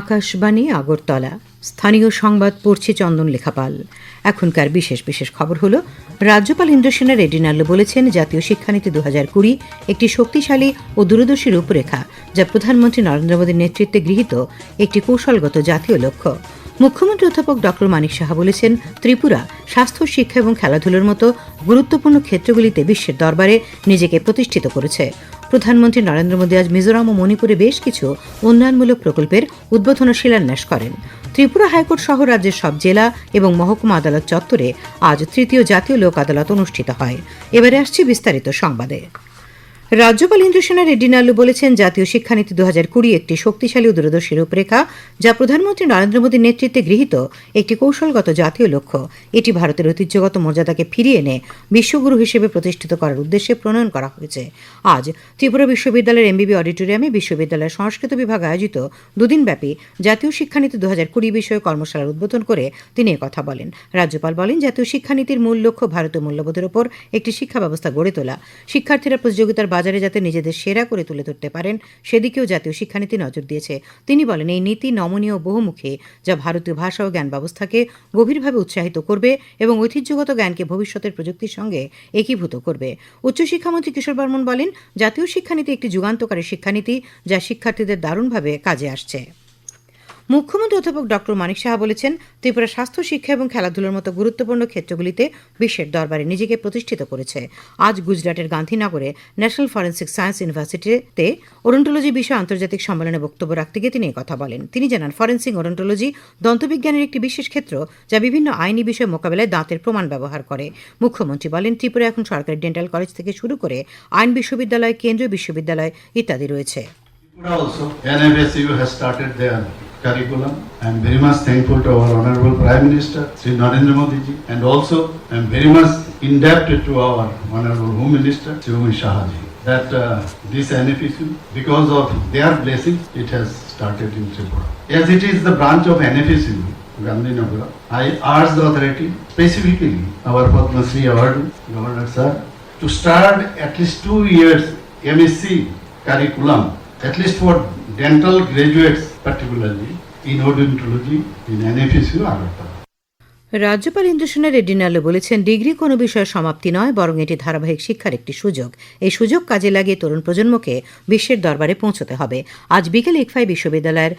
আকাশবাণী, আগরতলা। স্থানীয় সংবাদ পড়ছে চন্দন লেখাপাল। এখনকার বিশেষ বিশেষ খবর হলো, রাজ্যপাল ইন্দ্রসেনা রেড্ডি নাল্লু বলেছেন, জাতীয় শিক্ষানীতি দু হাজার কুড়ি একটি শক্তিশালী ও দূরদর্শী রূপরেখা যা প্রধানমন্ত্রী নরেন্দ্র মোদীর নেতৃত্বে গৃহীত একটি কৌশলগত জাতীয় লক্ষ্য। মুখ্যমন্ত্রী অধ্যাপক ডক্টর মানিক সাহা বলেছেন, ত্রিপুরা স্বাস্থ্য, শিক্ষা এবং খেলাধুলোর মতো গুরুত্বপূর্ণ ক্ষেত্রগুলিতে বিশ্বের দরবারে নিজেকে প্রতিষ্ঠিত করেছে। প্রধানমন্ত্রী নরেন্দ্র মোদী আজ মিজোরাম ও মণিপুরে বেশ কিছু উন্নয়নমূলক প্রকল্পের উদ্বোধন ও শিলান্যাস করেন। ত্রিপুরা হাইকোর্ট সহ রাজ্যের সব জেলা এবং মহকুমা আদালত চত্বরে আজ তৃতীয় জাতীয় লোক আদালত অনুষ্ঠিত হয়। এবারে আসছে বিস্তারিত সংবাদে। রাজ্যপাল ইন্দ্রসেনা রেড্ডি নাল্লু বলেছেন, জাতীয় শিক্ষানীতি দু হাজার কুড়ি একটি শক্তিশালী ও দূরদর্শী রূপরেখা, যা প্রধানমন্ত্রী নরেন্দ্র মোদীর নেতৃত্বে গৃহীত একটি কৌশলগত জাতীয় লক্ষ্য। এটি ভারতের ঐতিহ্যগত মর্যাদাকে ফিরিয়ে এনে বিশ্বগুরু হিসেবে প্রতিষ্ঠিত করার উদ্দেশ্যে প্রণয়ন করা হয়েছে। আজ ত্রিপুরা বিশ্ববিদ্যালয়ের এমবিবি অডিটোরিয়ামে বিশ্ববিদ্যালয়ের সংস্কৃত বিভাগ আয়োজিত দুদিনব্যাপী জাতীয় শিক্ষানীতি দু হাজার কুড়ি বিষয়ে কর্মশালার উদ্বোধন করে তিনি কথা বলেন। রাজ্যপাল বলেন, জাতীয় শিক্ষানীতির মূল লক্ষ্য ভারতীয় মূল্যবোধের ওপর একটি শিক্ষা ব্যবস্থা গড়ে তোলা। শিক্ষার্থীরা প্রতিযোগিতার বাজারে যাতে নিজেদের সেরা করে তুলে ধরতে পারেন, সেদিকেও জাতীয় শিক্ষানীতি নজর দিয়েছে। তিনি বলেন, এই নীতি নমনীয় বহুমুখী, যা ভারতীয় ভাষা ও জ্ঞান ব্যবস্থাকে গভীরভাবে উৎসাহিত করবে এবং ঐতিহ্যগত জ্ঞানকে ভবিষ্যতের প্রযুক্তির সঙ্গে একীভূত করবে। উচ্চশিক্ষামন্ত্রী কিশোর বর্মন বলেন, জাতীয় শিক্ষানীতি একটি যুগান্তকারী শিক্ষানীতি, যা শিক্ষার্থীদের দারুণভাবে কাজে আসছে। মুখ্যমন্ত্রী অধ্যাপক ডক্টর মানিক সাহা বলেছেন ত্রিপুরা স্বাস্থ্য শিক্ষা এবং খেলাধুলার মতো গুরুত্বপূর্ণ ক্ষেত্রগুলিতে বিশ্বের দরবারে নিজেকে প্রতিষ্ঠিত করেছে। আজ গুজরাটের গান্ধীনগরে ন্যাশনাল ফরেন্সিক সায়েন্স ইউনিভার্সিটিতে ওরন্টোলজি বিষয়ে আন্তর্জাতিক সম্মেলনে বক্তব্য রাখতে গিয়ে তিনি কথা বলেন। তিনি জানান ফরেন্সিক ওরন্টোলজি দন্তবিজ্ঞানের একটি বিশেষ ক্ষেত্র যা বিভিন্ন আইনি বিষয় মোকাবেলায় দাঁতের প্রমাণ ব্যবহার করে। মুখ্যমন্ত্রী বলেন ত্রিপুরা এখন সরকারি ডেন্টাল কলেজ থেকে শুরু করে আইন বিশ্ববিদ্যালয় কেন্দ্রীয় বিশ্ববিদ্যালয় ইত্যাদি রয়েছে। also, has started their curriculum. I'm very much thankful to our Honorable Prime Minister, Sri Narendra Modi ji, and also I'm very much indebted to our Honorable Home Minister, Sri Umi Shah ji, that uh, this NFSU, because of their blessings, it has started in Tripura. As it is the branch of NFSU, Gandhinagar, I urge the authority, specifically our Padma Award, Governor Sir, to start at least two years MSc curriculum, at least for dental graduates particularly, in odontology in NFSU Agartala. রাজ্যপাল ইন্দ্রসেনা রেড্ডি নাল্লু বলেছেন degree কোনো বিষয়ের সমাপ্তি নয় বরং এটি ধারাবাহিক শিক্ষার একটি সুযোগ এই সুযোগ কাজে লাগিয়ে তরুণ প্রজন্মকে বিশ্বের দরবারে পৌঁছতে হবে আজ বিকেলে ইকফাই বিশ্ববিদ্যালয়ের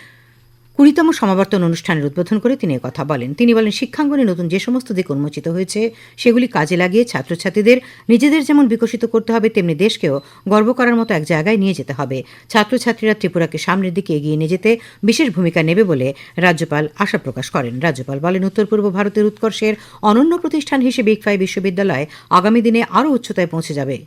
কুড়িতম সমাবর্তন অনুষ্ঠানের উদ্বোধন করে তিনি কথা বলেন। তিনি বলেন, শিক্ষাঙ্গনে নতুন যে সমস্ত দিক উন্মোচিত হয়েছে, সেগুলি কাজে লাগিয়ে ছাত্রছাত্রীদের নিজেদের যেমন বিকশিত করতে হবে, তেমনি দেশকেও গর্ব করার মতো এক জায়গায় নিয়ে যেতে হবে। ছাত্রছাত্রীরা ত্রিপুরাকে সামনের দিকে এগিয়ে নিয়ে যেতে বিশেষ ভূমিকা নেবে বলে রাজ্যপাল আশা প্রকাশ করেন। রাজ্যপাল বলেন, উত্তর পূর্ব ভারতের উৎকর্ষের অনন্য প্রতিষ্ঠান হিসেবে ইকফাই বিশ্ববিদ্যালয় আগামী দিনে আরও উচ্চতায় পৌঁছে যাবে।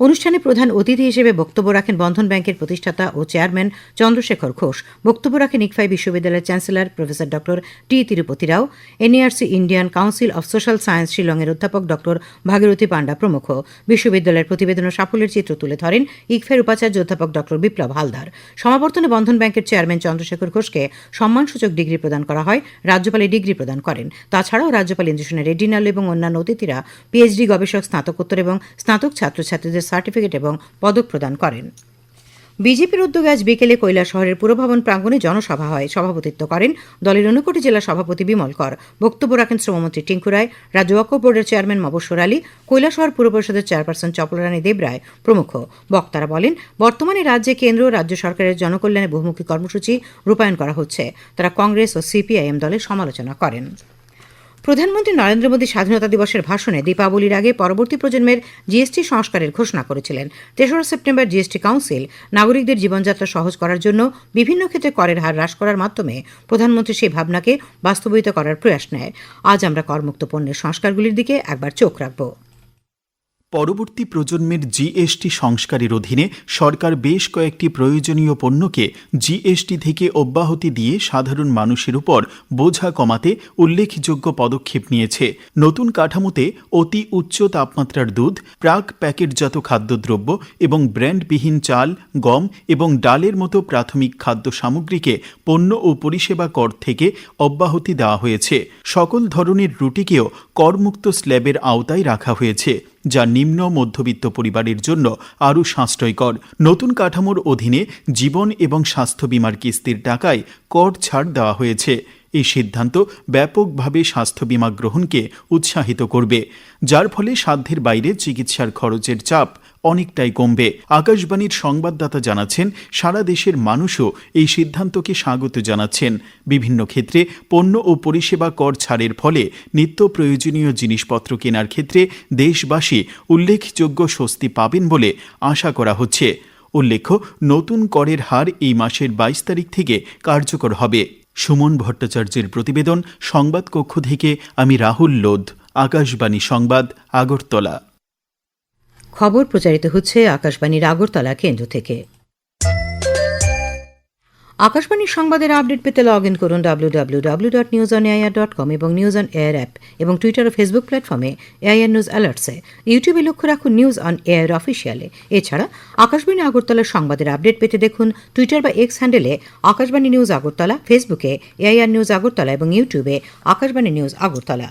অনুষ্ঠানে প্রধান অতিথি হিসেবে বক্তব্য রাখেন বন্ধন ব্যাংকের প্রতিষ্ঠাতা ও চেয়ারম্যান চন্দ্রশেখর ঘোষ। বক্তব্য রাখেন ইকফাই বিশ্ববিদ্যালয়ের chancellor professor doctor T Tirupati Rao. NARC Indian council of social science শিলংয়ের অধ্যাপক ডক্টর ভাগীরথী পাণ্ডা প্রমুখ। বিশ্ববিদ্যালয়ের প্রতিবেদন ও সাফল্যের চিত্র তুলে ধরেন ইকফাইয়ের উপাচার্য অধ্যাপক ডক্টর বিপ্লব হালদার। সমাবর্তনে বন্ধন ব্যাংকের চেয়ারম্যান চন্দ্রশেখর ঘোষকে সম্মানসূচক ডিগ্রি প্রদান করা হয়, রাজ্যপাল ডিগ্রি প্রদান করেন। তাছাড়াও রাজ্যপাল ইন্দ্রসেনা রেড্ডি নাল্লু এবং অন্যান্য অতিথিরা পিএইচডি গবেষক, স্নাতকোত্তর এবং স্নাতক ছাত্রছাত্রীদের সার্টিফিকেট এবং পদক প্রদান করেন। বিজেপির উদ্যোগে আজ বিকেলে কৈলাস শহরের পুরভবন প্রাঙ্গণে জনসভা হয়। সভাপতিত্ব করেন দলের অনুকোটি জেলা সভাপতি বিমল কর। বক্তব্য রাখেন শ্রমমন্ত্রী টিঙ্কু রায়, রাজ্য ওয়াকফ বোর্ডের চেয়ারম্যান মবস্বর আলী কৈলাসহর পুর পরিষদের চেয়ারপারসন চপলরানী দেবরায় প্রমুখ। বক্তারা বলেন, বর্তমানে রাজ্যে কেন্দ্র রাজ্য সরকারের জনকল্যাণে বহুমুখী কর্মসূচি রূপায়ণ করা হচ্ছে। তারা কংগ্রেস ও সিপিআইএম দলের সমালোচনা করেন। প্রধানমন্ত্রী নরেন্দ্র মোদী স্বাধীনতা দিবসের ভাষণে দীপাবলির আগে পরবর্তী প্রজন্মের জিএসটি সংস্কারের ঘোষণা করেছিলেন। তেসরা সেপ্টেম্বর জিএসটি কাউন্সিল নাগরিকদের জীবনযাত্রা সহজ করার জন্য বিভিন্ন ক্ষেত্রে করের হার হ্রাস করার মাধ্যমে প্রধানমন্ত্রী সেই ভাবনাকে বাস্তবায়িত করার প্রয়াস নেয়। আজ আমরা করমুক্ত পণ্যের সংস্কারগুলির দিকে একবার চোখ রাখব। পরবর্তী প্রজন্মের জিএসটি সংস্কারের অধীনে সরকার বেশ কয়েকটি প্রয়োজনীয় পণ্যকে জিএসটি থেকে অব্যাহতি দিয়ে সাধারণ মানুষের উপর বোঝা কমাতে উল্লেখযোগ্য পদক্ষেপ নিয়েছে। নতুন কাঠামোতে অতি উচ্চ তাপমাত্রার দুধ, প্রাক প্যাকেটজাত খাদ্যদ্রব্য এবং ব্র্যান্ডবিহীন চাল, গম এবং ডালের মতো প্রাথমিক খাদ্য সামগ্রীকে পণ্য ও পরিষেবা কর থেকে অব্যাহতি দেওয়া হয়েছে। সকল ধরনের রুটিকেও করমুক্ত স্ল্যাবের আওতায় রাখা হয়েছে। যা নিম্ন মধ্যবিত্ত পরিবারের জন্য আরও সাশ্রয়কর। নতুন কাঠামোর অধীনে জীবন এবং স্বাস্থ্য বিমার কিস্তির টাকায় কর ছাড় দেওয়া হয়েছে। এই সিদ্ধান্ত ব্যাপকভাবে স্বাস্থ্য বিমা গ্রহণকে উৎসাহিত করবে, যার ফলে সাধ্যের বাইরে চিকিৎসার খরচের চাপ অনেকটাই কমবে। আকাশবাণীর সংবাদদাতা জানাচ্ছেন, সারা দেশের মানুষও এই সিদ্ধান্তকে স্বাগত জানাচ্ছেন। বিভিন্ন ক্ষেত্রে পণ্য ও পরিষেবা কর ছাড়ের ফলে নিত্য প্রয়োজনীয় জিনিসপত্র কেনার ক্ষেত্রে দেশবাসী উল্লেখযোগ্য স্বস্তি পাবেন বলে আশা করা হচ্ছে। উল্লেখ্য, নতুন করের হার এই মাসের বাইশ তারিখ থেকে কার্যকর হবে। সুমন ভট্টাচার্যের প্রতিবেদন সংবাদ কক্ষ থেকে আমি রাহুল লোধ, আকাশবাণী সংবাদ, আগরতলা। খবর প্রচারিত হচ্ছে আকাশবাণীর আগরতলা কেন্দ্র থেকে। আকাশবাণীর সংবাদের আপডেট পেতে লগ ইন করুন W W W dot news on AIR dot com এবং নিউজ অন এয়ার অ্যাপ এবং টুইটার ও ফেসবুক প্ল্যাটফর্মে এআইআর নিউজ অ্যালার্টসে ইউটিউবে লক্ষ্য রাখুন নিউজ অন এয়ার অফিসিয়ালে এছাড়া আকাশবাণী আগরতলার সংবাদের আপডেট পেতে দেখুন টুইটার বা এক্স হ্যান্ডেলে আকাশবাণী নিউজ আগরতলা ফেসবুকে এআইআর নিউজ আগরতলা এবং ইউটিউবে আকাশবাণী নিউজ আগরতলা।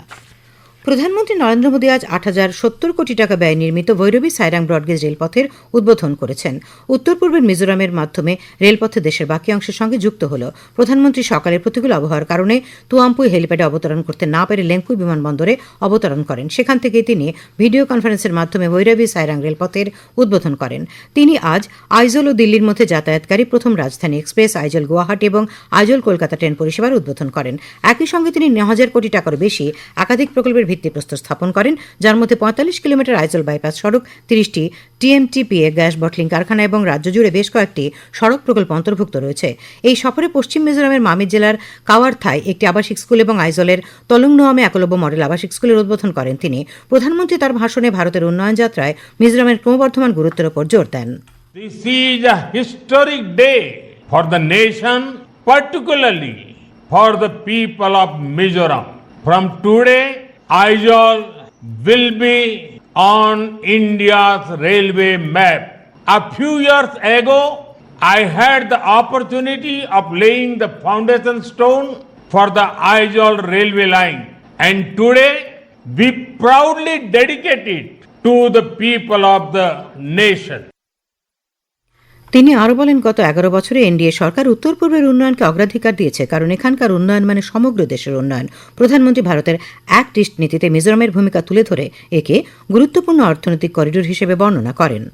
প্রধানমন্ত্রী নরেন্দ্র মোদী আজ আট হাজার সত্তর কোটি টাকা ব্যয় নির্মিত ভৈরবী সাইরাং ব্রডগেজ রেলপথের উদ্বোধন করেছেন। উত্তর পূর্বের মিজোরামের মাধ্যমে রেলপথে দেশের বাকি অংশের সঙ্গে যুক্ত হল। প্রধানমন্ত্রী সকালে প্রতিকূল আবহাওয়ার কারণে তুয়াম্পুই হেলিপ্যাডে অবতরণ করতে না পেরে লেঙ্কুই বিমানবন্দরে অবতরণ করেন। সেখান থেকে তিনি ভিডিও কনফারেন্সের মাধ্যমে ভৈরবী সাইরাং রেলপথের উদ্বোধন করেন। তিনি আজ আইজল ও দিল্লির মধ্যে যাতায়াতকারী প্রথম রাজধানী এক্সপ্রেস, আইজল গুয়াহাটি এবং আইজল কলকাতা ট্রেন পরিষেবার উদ্বোধন করেন। একই সঙ্গে তিনি ন হাজার কোটি টাকার বেশি একাধিক প্রকল্পের ভিত্তিপ্রস্তর স্থাপন করেন যার মধ্যে পঁয়তাল্লিশ কিলোমিটার আইজল বাইপাস সড়ক তিরিশটি টিএমটিপিএ গ্যাস বটলিং কারখানা এবং রাজ্য জুড়ে বেশ কয়েকটি সড়ক প্রকল্প অন্তর্ভুক্ত রয়েছে। এই সফরে পশ্চিম মিজোরামের মামির জেলার কাওয়ারথায় একটি আবাসিক স্কুল এবং আইজলের তলংনোয়ামে একলব্য মডেল আবাসিক স্কুলের উদ্বোধন করেন তিনি। প্রধানমন্ত্রী তার ভাষণে ভারতের উন্নয়ন যাত্রায় মিজোরামের ক্রমবর্ধমান গুরুত্বের উপর জোর দেন। This is a historic day for the nation, particularly for the people of Mizoram. From today, Aizol will be on India's railway map. A few years ago, I had the opportunity of laying the foundation stone for the Aizol railway line. And today, we proudly dedicate it to the people of the nation. তিনি আরও বলেন, গত এগারো বছরে NDA সরকার উত্তর পূর্বের উন্নয়নকে অগ্রাধিকার দিয়েছে, কারণ এখানকার উন্নয়ন মানে সমগ্র দেশের উন্নয়ন। প্রধানমন্ত্রী ভারতের অ্যাক্ট ইস্ট নীতিতে মিজোরামের ভূমিকা তুলে ধরে একে গুরুত্বপূর্ণ অর্থনৈতিক করিডোর হিসেবে বর্ণনা করেন।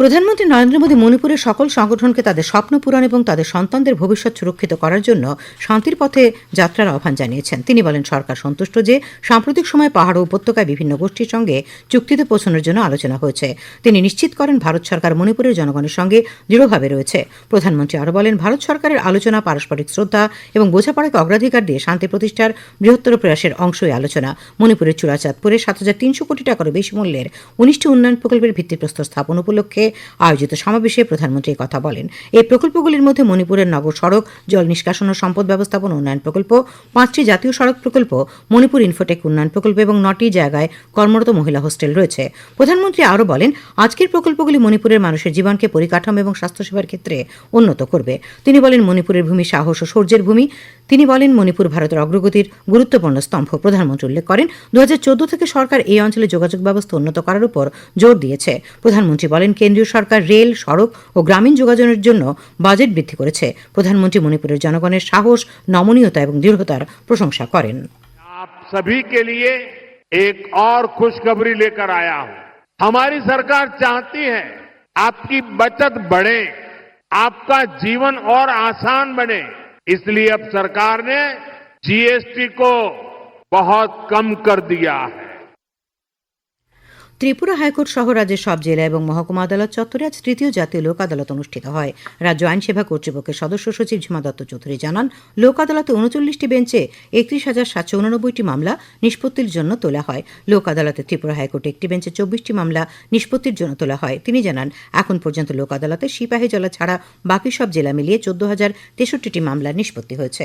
প্রধানমন্ত্রী নরেন্দ্র মোদী মণিপুরের সকল সংগঠনকে তাদের স্বপ্ন পূরণ এবং তাদের সন্তানদের ভবিষ্যৎ সুরক্ষিত করার জন্য শান্তির পথে যাত্রার আহ্বান জানিয়েছেন। তিনি বলেন, সরকার সন্তুষ্ট যে সাম্প্রতিক সময়ে পাহাড় উপত্যকায় বিভিন্ন গোষ্ঠীর সঙ্গে চুক্তিতে পৌঁছানোর জন্য আলোচনা হয়েছে। তিনি নিশ্চিত করেন, ভারত সরকার মণিপুরের জনগণের সঙ্গে দৃঢ়ভাবে রয়েছে। প্রধানমন্ত্রী আরও বলেন, ভারত সরকারের আলোচনা পারস্পরিক শ্রদ্ধা এবং বোঝাপড়াকে অগ্রাধিকার দিয়ে শান্তি প্রতিষ্ঠার বৃহত্তর প্রয়াসের অংশই আলোচনা। মণিপুরের চূড়াচাঁদপুরে সাত হাজার তিনশো কোটি টাকারও বেশি মূল্যের উনিশটি উন্নয়ন প্রকল্পের ভিত্তিপ্রস্তর স্থাপন উপলক্ষে আয়োজিত সমাবেশে প্রধানমন্ত্রী কথা বলেন। এই প্রকল্পগুলির মধ্যে মণিপুরের নগর সড়ক, জল নিষ্কাশন ও সম্পদ ব্যবস্থাপন উন্নয়ন প্রকল্প, পাঁচটি জাতীয় সড়ক প্রকল্প, মণিপুর ইনফোটেক উন্নয়ন প্রকল্প এবং নটি জায়গায় কর্মরত মহিলা হোস্টেল রয়েছে। প্রধানমন্ত্রী আরও বলেন, আজকের প্রকল্পগুলি মণিপুরের মানুষের জীবনকে পরিকাঠামো এবং স্বাস্থ্যসেবার ক্ষেত্রে উন্নত করবে। তিনি বলেন, মণিপুরের ভূমি সাহস ও শৌর্যের ভূমি। তিনি বলেন, মণিপুর ভারতের অগ্রগতির গুরুত্বপূর্ণ স্তম্ভ, প্রধানমন্ত্রী উল্লেখ করেন। দু হাজার চৌদ্দ থেকে সরকার এই অঞ্চলে যোগাযোগ ব্যবস্থা উন্নত করার উপর জোর দিয়েছে। প্রধানমন্ত্রী বলেন, কেন্দ্রীয় সরকার রেল সড়ক ও গ্রামীণ যোগাযোগের জন্য বাজেট বৃদ্ধি করেছে প্রধানমন্ত্রী মণিপুরের জনগণের সাহস নমনীয়তা এবং দৃঢ়তার প্রশংসা করেন आप सभी के लिए एक और खुशखबरी लेकर आया हूं हमारी सरकार चाहती है आपकी बचत बढ़े आपका जीवन और आसान बने इसलिए अब सरकार ने जीएसटी को बहुत कम कर दिया है ত্রিপুরা হাইকোর্ট সহ রাজ্যের সব জেলা এবং মহকুমা আদালত চত্বরে আজ তৃতীয় জাতীয় লোক আদালত অনুষ্ঠিত হয়। রাজ্য আইন সেবা কর্তৃপক্ষের সদস্য সচিব ঝিমা দত্ত চৌধুরী জানান, লোক আদালতে উনচল্লিশটি বেঞ্চে একত্রিশ হাজার সাতশো উননব্বইটি মামলা নিষ্পত্তির জন্য তোলা হয়। লোক আদালতে ত্রিপুরা হাইকোর্টে একটি বেঞ্চে চব্বিশটি মামলা নিষ্পত্তির জন্য তোলা হয়। তিনি জানান, এখন পর্যন্ত লোক আদালতে সিপাহী জেলা ছাড়া বাকি সব জেলা মিলিয়ে চোদ্দ হাজার তেষট্টিটি মামলার নিষ্পত্তি হয়েছে।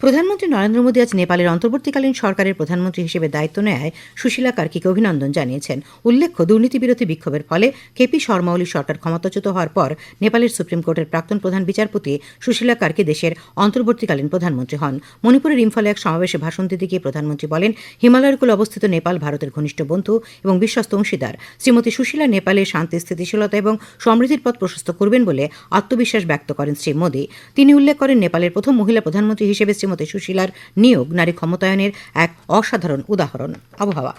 প্রধানমন্ত্রী নরেন্দ্র মোদী আজ নেপালের অন্তর্বর্তীকালীন সরকারের প্রধানমন্ত্রী হিসেবে দায়িত্ব নেয় সুশীলা কার্কিকে অভিনন্দন জানিয়েছেন। উল্লেখ্য দুর্নীতি বিরোধী বিক্ষোভের ফলে কেপি শর্মা ওলি সরকার ক্ষমতাচ্যুত হওয়ার পর নেপালের সুপ্রিম কোর্টের প্রাক্তন প্রধান বিচারপতি সুশীলা কার্কি দেশের অন্তর্বর্তীকালীন প্রধানমন্ত্রী হন। মণিপুরের ইম্ফলে এক সমাবেশে ভাষণ দিতে গিয়ে প্রধানমন্ত্রী বলেন, হিমালয়ের কোলে অবস্থিত নেপাল ভারতের ঘনিষ্ঠ বন্ধু এবং বিশ্বস্ত অংশীদার। শ্রীমতী সুশীলা নেপালের শান্তি, স্থিতিশীলতা এবং সমৃদ্ধির পথ প্রশস্ত করবেন বলে আত্মবিশ্বাস ব্যক্ত করেন শ্রী মোদী। তিনি উল্লেখ করেন, নেপালের প্রথম মহিলা প্রধানমন্ত্রী হিসেবে শ্রীমতী সুশীলার নিয়োগ নারী ক্ষমতায়নের এক অসাধারণ উদাহরণ। আবহাওয়া।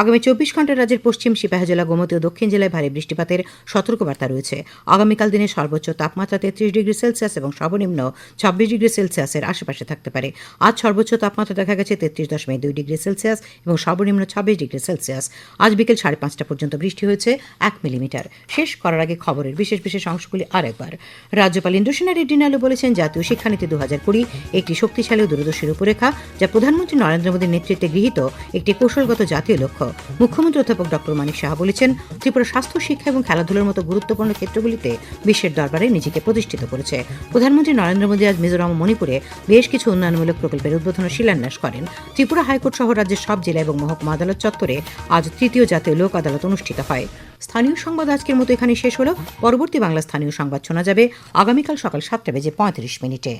আগামী চব্বিশ ঘণ্টা রাজ্যের পশ্চিম সিপাহী জেলা, গোমতী ও দক্ষিণ জেলায় ভারী বৃষ্টিপাতের সতর্কবার্তা রয়েছে। আগামীকাল দিনে সর্বোচ্চ তাপমাত্রা তেত্রিশ ডিগ্রি সেলসিয়াস এবং সর্বনিম্ন ছাব্বিশ ডিগ্রি সেলসিয়াসের আশেপাশে থাকতে পারে। আজ সর্বোচ্চ তাপমাত্রা দেখা গেছে তেত্রিশ দশমিক দুই ডিগ্রি সেলসিয়াস এবং সর্বনিম্ন ছাব্বিশ ডিগ্রি সেলসিয়াস। আজ বিকেল সাড়ে পাঁচটা পর্যন্ত বৃষ্টি হয়েছে এক মিলিমিটার। শেষ করার আগে খবরের বিশেষ বিশেষ অংশগুলি আরেকবার। রাজ্যপাল ইন্দ্রসেনা রেড্ডি নালু বলেছেন, জাতীয় শিক্ষানীতি দু হাজার কুড়ি একটি শক্তিশালী ও দূরদর্শী রূপরেখা, যা প্রধানমন্ত্রী নরেন্দ্র মোদীর নেতৃত্বে গৃহীত একটি কৌশলগত জাতীয় লক্ষ্য। মুখ্যমন্ত্রী অধ্যাপক ডক্টর মানিক সাহা বলেছেন, ত্রিপুরা স্বাস্থ্য, শিক্ষা এবং খেলাধুলার মতো গুরুত্বপূর্ণ ক্ষেত্রগুলিতে বিশ্বের দরবারে নিজেকে প্রতিষ্ঠিত করেছে। প্রধানমন্ত্রী নরেন্দ্র মোদী আজ মিজোরাম মণিপুরে বেশ কিছু উন্নয়নমূলক প্রকল্পের উদ্বোধন ও শিলান্যাস করেন। ত্রিপুরা হাইকোর্ট সহ রাজ্যের সব জেলা এবং মহকুমা আদালত চত্বরে আজ তৃতীয় জাতীয় লোক আদালত অনুষ্ঠিত হয়। স্থানীয় সংবাদ আজকের মতো এখানে শেষ হলো। পরবর্তী বাংলা স্থানীয় সংবাদ শোনা যাবে আগামীকাল সকাল সাতটা বেজে পঁয়ত্রিশ মিনিটে।